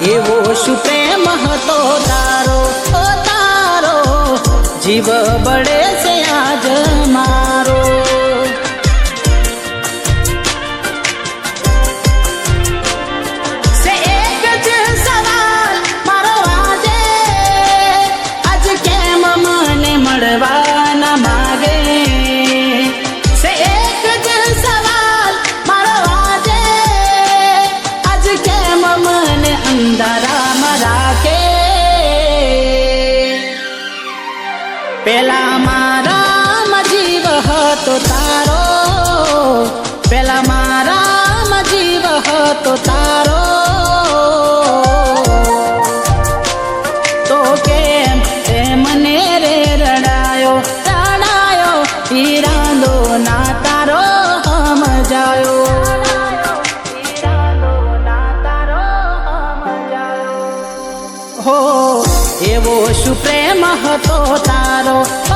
એવો શું પ્રેમ હતો તારો? તારો? જીવ બળે છે આજ મારો. અંધારામાં રાખે. પેલા મારા જીવ હતો તારો. પેલા મારા જીવ હતો તારો. તો કેમ તે મને રે રડાયો રડાયો હીરાંદો હો એવો શું પ્રેમ હતો તારો?